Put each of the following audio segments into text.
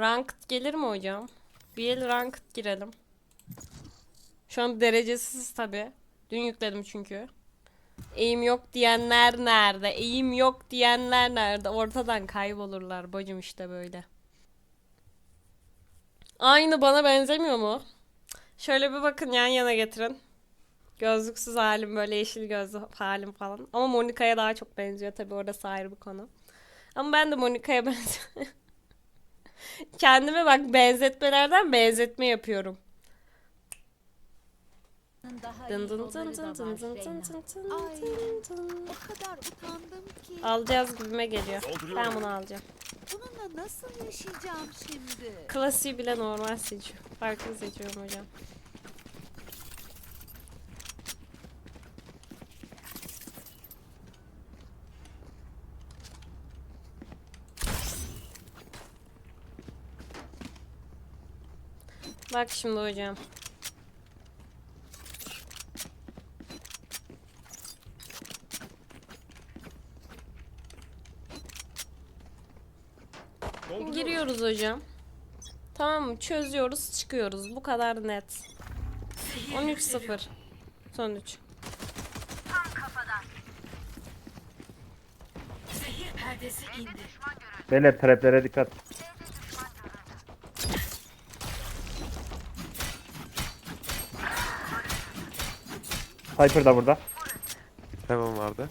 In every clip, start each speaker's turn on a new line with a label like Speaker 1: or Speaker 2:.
Speaker 1: Ranked gelir mi hocam? Bir el ranked girelim. Şu an derecesiz tabi. Dün yükledim çünkü. Eğim yok diyenler nerede? Eğim yok diyenler nerede? Ortadan kaybolurlar bacım işte böyle. Aynı bana benzemiyor mu? Şöyle bir bakın yan yana getirin. Gözlüksüz halim böyle yeşil gözlü halim falan. Ama Monika'ya daha çok benziyor tabi orası ayrı bir konu. Ama ben de Monika'ya benziyorum. Kendime bak benzetmelerden benzetme yapıyorum.
Speaker 2: Daha
Speaker 1: Dın dın dın dın dın dın dın dın dın
Speaker 2: Ay.
Speaker 1: dın dın.
Speaker 2: O kadar utandım ki.
Speaker 1: Alacağız gibime geliyor. Ben bunu alacağım.
Speaker 2: Bununla nasıl yaşayacağım şimdi?
Speaker 1: Klasiği bile normal seçiyorum. Farklı seçiyorum hocam. Bak şimdi hocam. Giriyoruz hocam. Tamam mı? Çözüyoruz, çıkıyoruz. Bu kadar net. 13-0. Sonuç.
Speaker 3: Beyler traplere dikkat. Cypher da burada.
Speaker 4: Heaven vardı.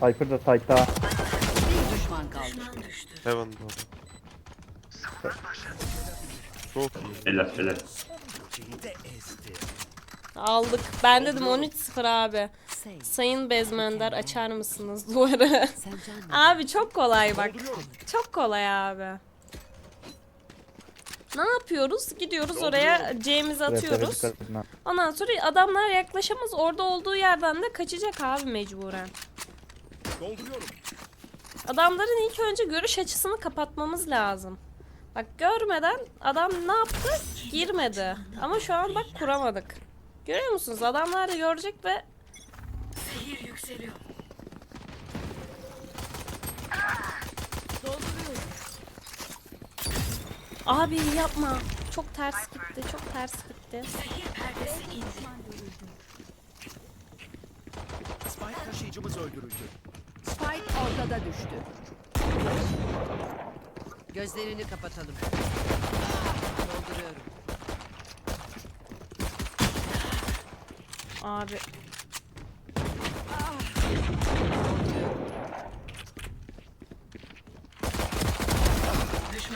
Speaker 3: Cypher da site'da.
Speaker 5: Bir düşman kaldı.
Speaker 4: Heaven da orada. Çok iyi.
Speaker 6: Helal helal.
Speaker 1: Aldık. Ben dedim 13-0 abi.
Speaker 5: Say,
Speaker 1: Sayın Bezmender açar mısınız duvarı? abi çok kolay bak. Çok kolay abi. Ne yapıyoruz? Gidiyoruz oraya C'mizi atıyoruz. Ondan sonra adamlar yaklaşamaz. Orada olduğu yerden de kaçacak abi mecburen. Adamların ilk önce görüş açısını kapatmamız lazım. Bak görmeden adam ne yaptı? Girmedi. Ama şu an bak kuramadık. Görüyor musunuz? Adamlar da görecek ve Abi yapma. Çok ters gitti. Çok ters gitti.
Speaker 7: Spike taşıyıcımız öldürüldü.
Speaker 5: Spike ortada düştü. Gözlerini kapatalım. Dolduruyorum.
Speaker 1: Abi.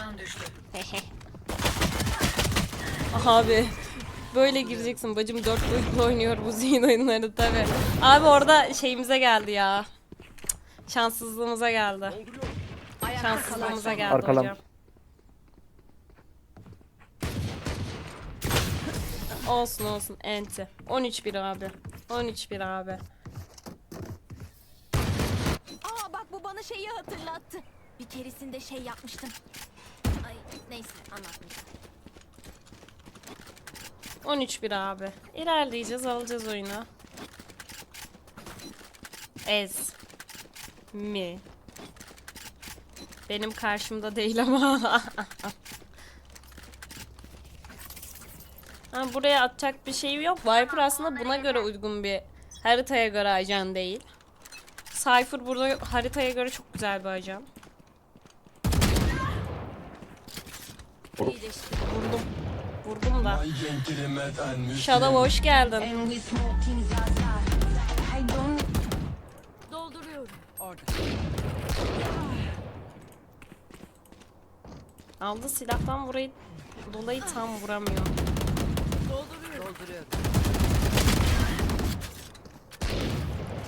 Speaker 1: Abi böyle gireceksin bacım dört boyutlu oynuyor bu zihin oyunları tabi. Abi orada şeyimize geldi ya. Şanssızlığımıza geldi. Şanssızlığımıza geldi
Speaker 3: Arkalam.
Speaker 1: hocam. Olsun olsun enti. 13-1 abi. 13-1 abi.
Speaker 2: Aa bak bu bana şeyi hatırlattı. Bir keresinde şey yapmıştım. Neyse anlatmayacağım.
Speaker 1: 13-1 abi. İlerleyeceğiz, alacağız oyunu. Ez. Mi. Benim karşımda değil ama. ha, buraya atacak bir şey yok. Viper aslında buna göre uygun bir haritaya göre ajan değil. Cypher burada haritaya göre çok güzel bir ajan. Vurdum. Vurdum da. Shadow hoş geldin.
Speaker 2: Dolduruyorum.
Speaker 5: Orada.
Speaker 1: Aldı silahtan burayı dolayı tam vuramıyor.
Speaker 5: Dolduruyorum.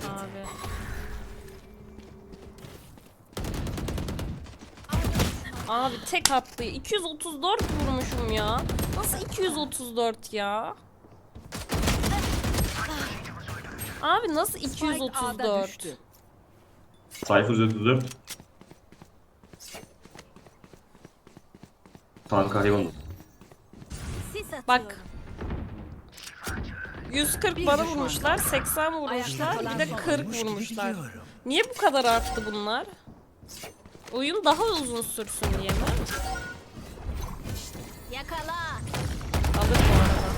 Speaker 1: Abi. Abi tek attı. 234 vurmuşum ya. Nasıl 234 ya? Abi nasıl
Speaker 5: Spike A'da
Speaker 1: 234?
Speaker 5: düştü.
Speaker 6: Cypher üzüldü. Kanka hayvan.
Speaker 1: Bak. 140
Speaker 5: Bir
Speaker 1: bana vurmuşlar, 80 vurmuşlar, bir de
Speaker 5: son
Speaker 1: 40 vurmuşlar. Niye bu kadar arttı bunlar? Oyun daha uzun sürsün diye mi?
Speaker 2: Yakala.
Speaker 1: Alır bu arada.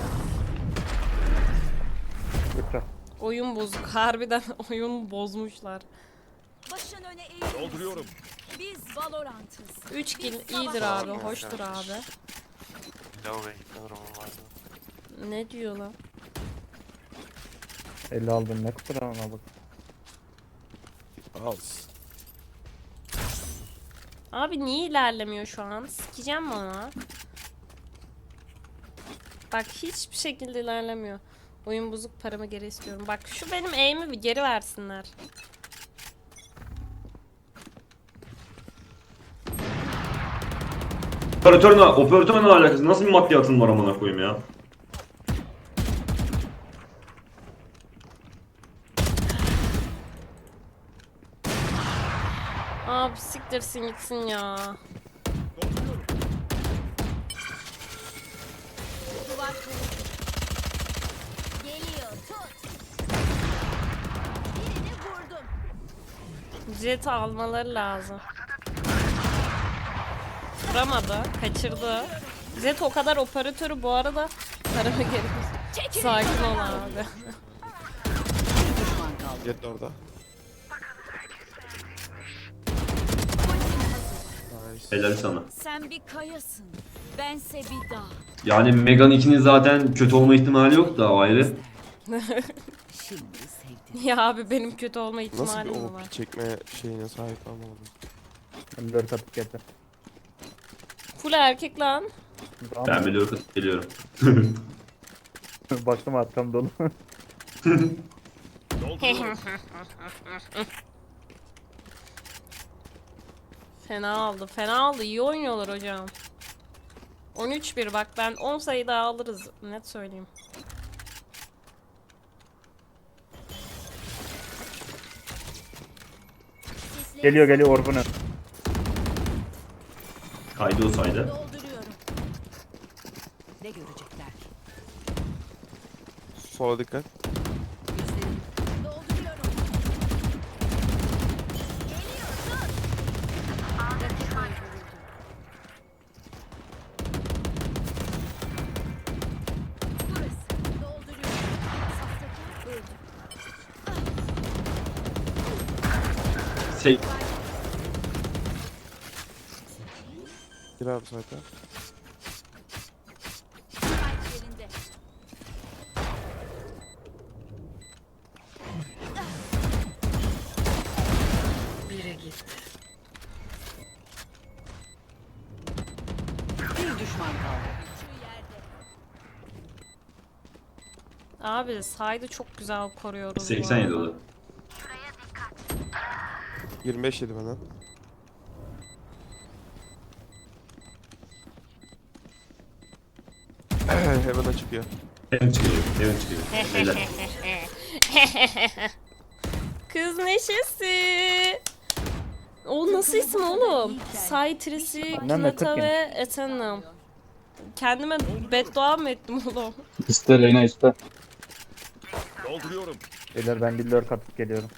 Speaker 3: Lütfen.
Speaker 1: Oyun bozuk. Harbiden oyun bozmuşlar.
Speaker 2: Başın öne eğil.
Speaker 7: Dolduruyorum.
Speaker 2: Biz Valorant'ız.
Speaker 1: 3 kill iyidir abi. Hoştur abi.
Speaker 4: Lavaboya gitme durumu vardı.
Speaker 1: Ne diyor lan?
Speaker 3: 50 aldım ne kusura ona bak.
Speaker 4: Az.
Speaker 1: Abi niye ilerlemiyor şu an? Sikeceğim ona? Bak hiçbir şekilde ilerlemiyor. Oyun bozuk paramı geri istiyorum. Bak şu benim aim'i bir geri versinler.
Speaker 6: Operatörle ne alakası? Nasıl bir maddiyatın var amına koyayım ya?
Speaker 1: Abi siktirsin gitsin ya.
Speaker 2: Duvar kırıldı. Geliyor tut. Birini vurdum.
Speaker 1: Jet almaları lazım. Vuramadı. Kaçırdı. Jet o kadar operatörü bu arada paramı geri. Sakin ol abi.
Speaker 5: Bir düşman kaldı.
Speaker 4: Jet orada.
Speaker 6: Helal sana.
Speaker 2: Sen bir kayasın. Bense bir dağ.
Speaker 6: Yani Megan 2'nin zaten kötü olma ihtimali yok da o ayrı.
Speaker 5: Şimdi sevdim.
Speaker 1: ya abi benim kötü olma
Speaker 4: Nasıl bir
Speaker 1: ihtimalim mi var?
Speaker 4: OP çekme şeyine sahip anlamadım.
Speaker 3: Ben 4 atıp getir.
Speaker 1: Full erkek lan.
Speaker 6: Ben biliyorum geliyorum.
Speaker 3: Baktım arkam dolu.
Speaker 1: Fena aldı. Fena aldı. İyi oynuyorlar hocam. 13-1 bak ben 10 sayı daha alırız. Net söyleyeyim.
Speaker 3: Geliyor geliyor Orkun'un.
Speaker 6: Kaydı o saydı.
Speaker 2: dolduruyorum.
Speaker 5: Ne görecekler?
Speaker 4: Sola dikkat. Abi zaten.
Speaker 5: Biri gitti. Bir düşman kaldı.
Speaker 1: Abi saydı çok güzel koruyoruz. bu
Speaker 6: 87
Speaker 1: arada.
Speaker 6: oldu.
Speaker 4: 25 yedi benden. Heaven'a çıkıyor.
Speaker 6: Heaven çıkıyor. Heaven çıkıyor. Helal.
Speaker 1: Kız neşesi. O nasıl isim oğlum? Knata
Speaker 3: kırk
Speaker 1: ve Eternum. Kendime beddua mı ettim oğlum?
Speaker 8: İste Reyna iste.
Speaker 7: Dolduruyorum.
Speaker 3: Beyler ben bir 4 atıp geliyorum.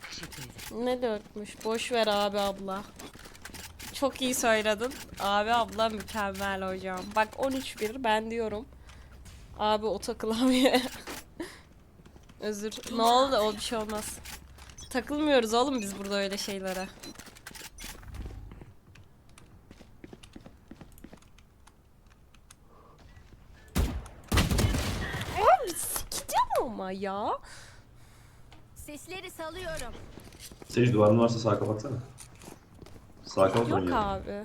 Speaker 1: Ne dörtmüş? Boş ver abi abla. Çok iyi söyledin. Abi abla mükemmel hocam. Bak 13-1 ben diyorum. Abi oto klavye. Özür. Ne oldu? O bir şey olmaz. Takılmıyoruz oğlum biz burada öyle şeylere. Abi sikeceğim ama ya.
Speaker 2: Sesleri salıyorum.
Speaker 6: Sage duvarın varsa sağ kapatsana. Sağ kapat
Speaker 1: Yok abi.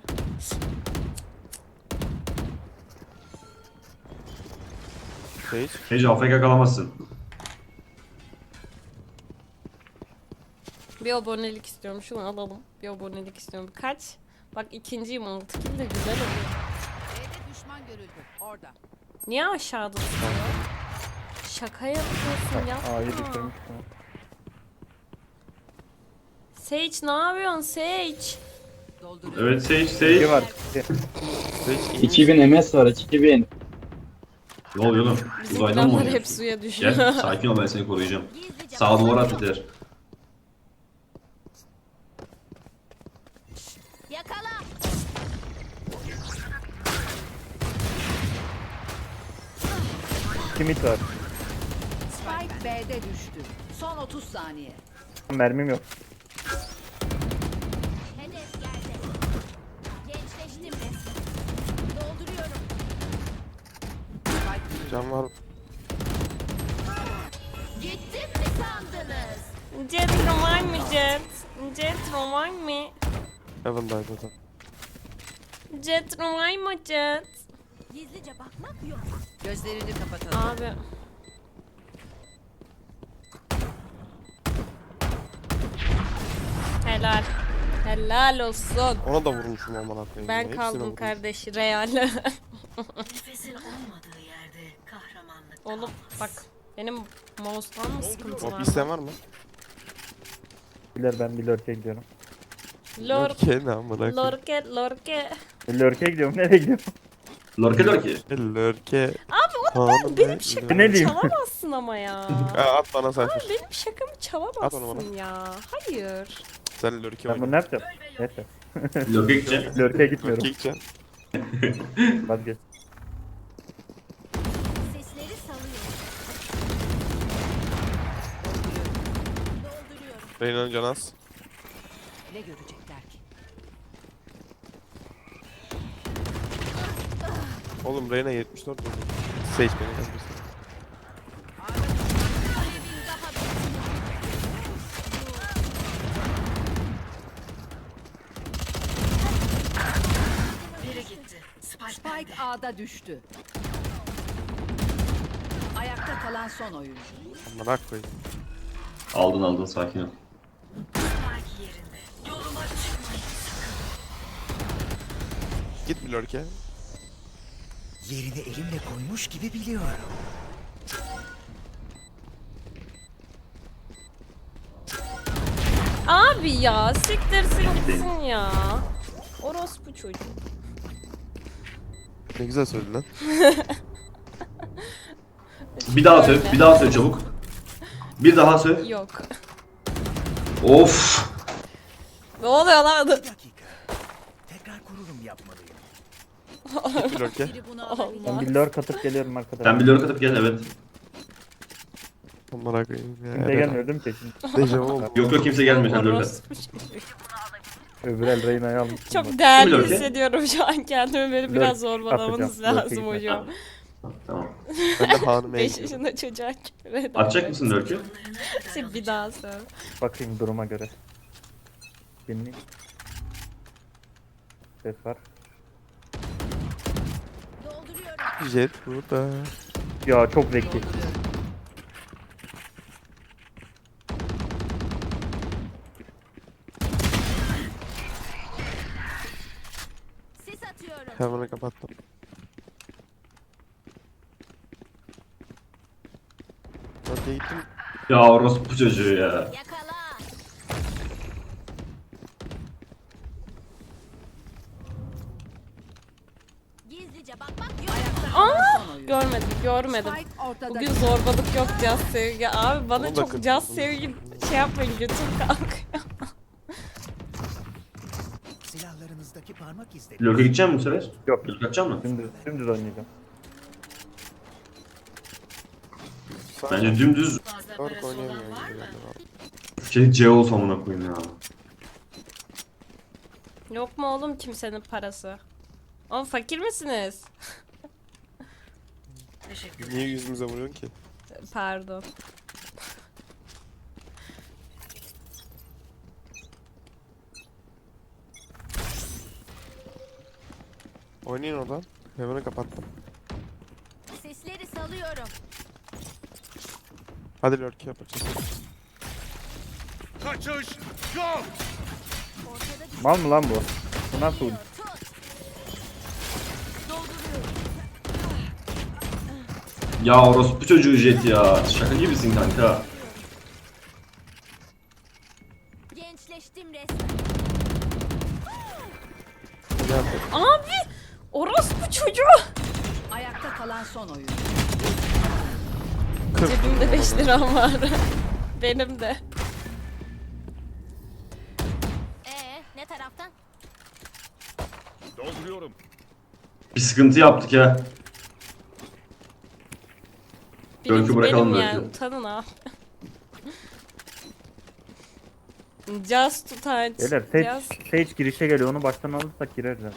Speaker 4: Sage.
Speaker 6: Sage AFK kalamazsın.
Speaker 1: Bir abonelik istiyorum. Şunu alalım. Bir abonelik istiyorum. Kaç? Bak ikinciyim. Altı kill de güzel oluyor.
Speaker 5: B'de düşman görüldü. Orada.
Speaker 1: Niye aşağıda tutuyor? Şaka yapıyorsun yapma.
Speaker 3: A'yı bitirmiş.
Speaker 1: Sage ne yapıyorsun Sage?
Speaker 5: Dolduruyorum.
Speaker 6: Evet Sage, Sage.
Speaker 3: var. iki.
Speaker 4: Sage iyi.
Speaker 8: 2000 MS var 2000.
Speaker 6: Ne oluyor oğlum?
Speaker 1: Bizim
Speaker 6: Uzaydan mı
Speaker 1: planlar hep
Speaker 6: oynuyorsun?
Speaker 1: suya düşüyor.
Speaker 6: Gel sakin ol ben seni koruyacağım. Sağa duvara at yeter.
Speaker 2: Yakala.
Speaker 3: Kimit var.
Speaker 5: Spike B'de düştü. Son 30 saniye.
Speaker 3: Mermim yok.
Speaker 4: Heaven'daydı adam.
Speaker 1: Jet roman mı Jet?
Speaker 2: Gizlice bakmak yok.
Speaker 5: gözlerini kapatalım.
Speaker 1: Abi. Helal. Helal olsun.
Speaker 4: Ona da vurmuşum aman koyayım.
Speaker 1: Ben
Speaker 4: Hepsine
Speaker 1: kaldım
Speaker 4: vurmuşum.
Speaker 1: kardeş Real.
Speaker 5: Nefesin olmadığı yerde kahramanlık
Speaker 1: Oğlum bak benim mouse'dan mı sıkıntı
Speaker 4: O
Speaker 1: var?
Speaker 4: bizden var mı?
Speaker 3: Bilir ben bir lurk'e gidiyorum.
Speaker 1: Lor
Speaker 4: Lörke ne amına koyayım.
Speaker 1: lorke lorke.
Speaker 3: Bir lurk'e gidiyorum. Nereye gidiyorum?
Speaker 6: Lorke lorke.
Speaker 4: Lörke.
Speaker 1: Abi onu
Speaker 4: Hanım
Speaker 1: benim
Speaker 4: be,
Speaker 1: şakamı
Speaker 3: Ne diyeyim?
Speaker 1: çalamazsın ama ya.
Speaker 4: Ha, at bana sayfır.
Speaker 1: benim şakamı
Speaker 4: At onu
Speaker 1: çalamazsın ya. Hayır.
Speaker 4: Sen lörke
Speaker 3: Ben bunu
Speaker 4: oyna.
Speaker 3: ne yapacağım? Neyse.
Speaker 6: Lorke gideceğim.
Speaker 3: Gitmiyorum.
Speaker 4: Lörke gideceğim.
Speaker 3: Vazgeç.
Speaker 2: Sesleri salıyorum. Dolduruyorum.
Speaker 4: Reyna'nın canı az.
Speaker 5: Ne görecekler
Speaker 4: Oğlum Reyna 74 vurdu. Seç beni.
Speaker 5: Biri gitti. Spike A'da düştü. Ayakta kalan son oyuncu.
Speaker 4: Amına koyayım.
Speaker 6: Aldın aldın sakin ol.
Speaker 4: Git bir lörke.
Speaker 9: Yerini elimle koymuş gibi biliyorum.
Speaker 1: Abi ya siktirsin gitsin ya. Orospu çocuğu.
Speaker 4: Ne güzel söyledin lan.
Speaker 6: Bir daha söv, bir daha söv çabuk. Bir daha söv.
Speaker 1: Yok.
Speaker 6: Of.
Speaker 1: Ne oluyor lan?
Speaker 4: Git lörke.
Speaker 3: Ben bir lurk atıp geliyorum arkadaşlar.
Speaker 6: Sen bir lorke atıp gel evet.
Speaker 4: Amına koyayım ya.
Speaker 3: Kimse gelmiyor değil mi kesin?
Speaker 4: Dejavu oldu.
Speaker 6: Yok yok kimse gelmiyor sen.
Speaker 1: Orospu çocuğu.
Speaker 3: Öbür el Reyna'yı almışsın. bak.
Speaker 1: Çok değerli
Speaker 6: Lurk.
Speaker 1: hissediyorum şu an kendimi. Beni biraz zorbalamanız
Speaker 3: atacağım.
Speaker 1: lazım hocam.
Speaker 6: Tamam.
Speaker 4: Ben de hanım
Speaker 1: 5
Speaker 4: eğitim.
Speaker 1: yaşında çocuğa küfür.
Speaker 6: Atacak mısın lorke?
Speaker 1: Şimdi bir daha söyle.
Speaker 3: Bakayım duruma göre. Günlük. Ses var.
Speaker 2: Dolduruyorum.
Speaker 4: Jet burada.
Speaker 3: Ya çok zeki.
Speaker 2: Sis atıyorum.
Speaker 4: Heaven'ı kapattım. Gittim.
Speaker 6: Ya orospu çocuğu ya.
Speaker 2: Yakala. Gizlice bakmak yok.
Speaker 5: Ayakta kalan
Speaker 1: Aa! Görmedim, görmedim. Bugün zorbalık yok caz sevgi. Abi bana çok caz sevgi şey yapmayın götüm kalkıyor.
Speaker 9: Silahlarınızdaki parmak izleri.
Speaker 6: Lorke gideceğim mi bu sefer?
Speaker 3: Yok.
Speaker 6: Lorke atacak mı?
Speaker 3: Dümdüz, dümdüz oynayacağım.
Speaker 6: Bence dümdüz
Speaker 4: Lörk oynayamıyor.
Speaker 6: şey Zeus amına koyayım ya.
Speaker 1: Yok mu oğlum kimsenin parası? Oğlum fakir misiniz?
Speaker 4: Niye yüzümüze vuruyorsun ki?
Speaker 1: Pardon.
Speaker 4: Oynayın oradan. Heaven'ı kapattım.
Speaker 2: Sesleri salıyorum.
Speaker 4: Hadi lörke yapacağız.
Speaker 7: Kaçış yok.
Speaker 3: Mal mı lan bu? Bu nasıl?
Speaker 2: tut. Dolduruyorum.
Speaker 6: Ya orospu çocuğu jet ya. Şaka gibisin kanka.
Speaker 2: Gençleştim resmen.
Speaker 1: Abi! Orospu çocuğu!
Speaker 5: Ayakta kalan son oyuncu.
Speaker 1: Cebimde 5 liram var. Benim de.
Speaker 2: Ee, ne taraftan?
Speaker 7: Dolduruyorum.
Speaker 6: Bir sıkıntı yaptık ya.
Speaker 1: Birinci
Speaker 6: bırakalım
Speaker 1: benim yani. Utanın abi. Just utanç.
Speaker 3: Beyler Sage,
Speaker 1: Just-
Speaker 3: Sage girişe geliyor. Onu baştan alırsak gireriz. ya.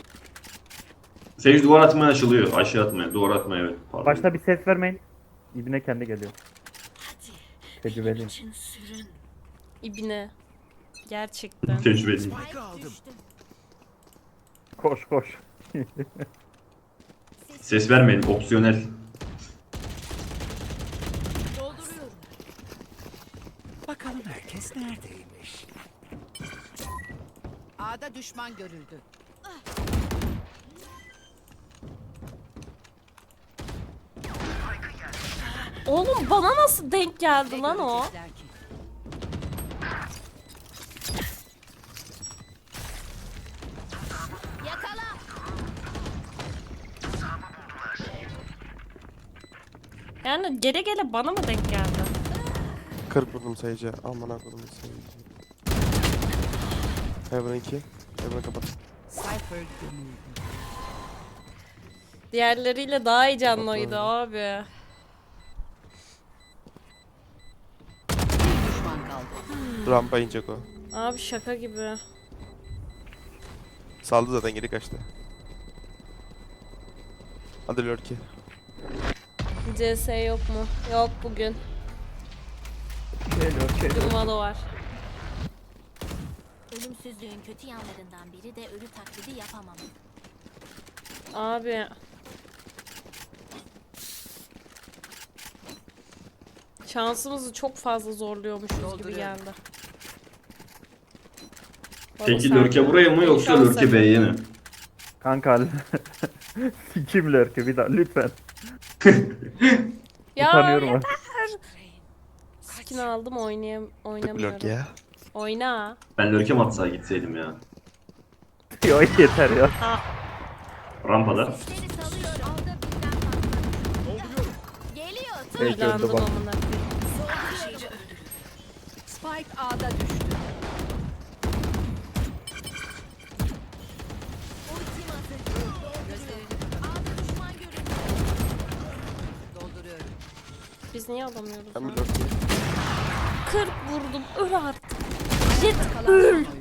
Speaker 6: Sage duvar atmaya açılıyor. Aşağı atmaya. Duvar atmaya evet. Pardon.
Speaker 3: Başta bir ses vermeyin. İbine kendi geliyor. Tecrübeliyim.
Speaker 1: İbine. Gerçekten.
Speaker 6: Tecrübeliyim.
Speaker 3: Koş koş.
Speaker 6: Ses vermeyin. Opsiyonel.
Speaker 9: Neredeymiş?
Speaker 5: A'da düşman görüldü.
Speaker 1: Oğlum bana nasıl denk geldi lan o?
Speaker 5: Görecekler ki.
Speaker 2: Yakala.
Speaker 1: Yani gele gele bana mı denk geldi?
Speaker 4: 40 vurdum sayıcı. Aman akıllım sayıcı. Heaven 2. Heaven kapat.
Speaker 1: Diğerleriyle daha iyi canlıydı
Speaker 4: Bakalım.
Speaker 1: abi.
Speaker 4: Rampa inecek o.
Speaker 1: Abi şaka gibi.
Speaker 4: Saldı zaten geri kaçtı. Hadi lurky.
Speaker 1: CS yok mu? Yok bugün.
Speaker 3: Geliyor geliyor.
Speaker 1: Valo var.
Speaker 2: Ölümsüzlüğün kötü yanlarından biri de ölü taklidi yapamam.
Speaker 1: Abi. Şansımızı çok fazla zorluyormuşuz gibi geldi.
Speaker 6: Peki
Speaker 1: sen-
Speaker 6: Lurke buraya mı yoksa
Speaker 1: Şans
Speaker 6: Lurke
Speaker 1: eseri.
Speaker 6: B'ye mi?
Speaker 3: Kanka Sikim lurk'ü bir daha lütfen.
Speaker 1: Ya
Speaker 3: Utanıyorum.
Speaker 1: yeter. Skin aldım oynayam oynamıyorum.
Speaker 4: ya.
Speaker 1: Oyna.
Speaker 6: Ben Lurke mi atsa gitseydim ya.
Speaker 3: Yo yeter ya.
Speaker 6: Rampada.
Speaker 2: Seni salıyorum. Birden. Geliyor.
Speaker 3: Peki, öldü bak.
Speaker 1: amına koyayım.
Speaker 5: Spike A'da düştü.
Speaker 2: Ultim hazır. A'da düşman görüldü.
Speaker 5: Dolduruyorum.
Speaker 1: Biz niye alamıyoruz
Speaker 4: Ben
Speaker 1: lan? 40 vurdum öl artık. Jet
Speaker 5: oyuncu.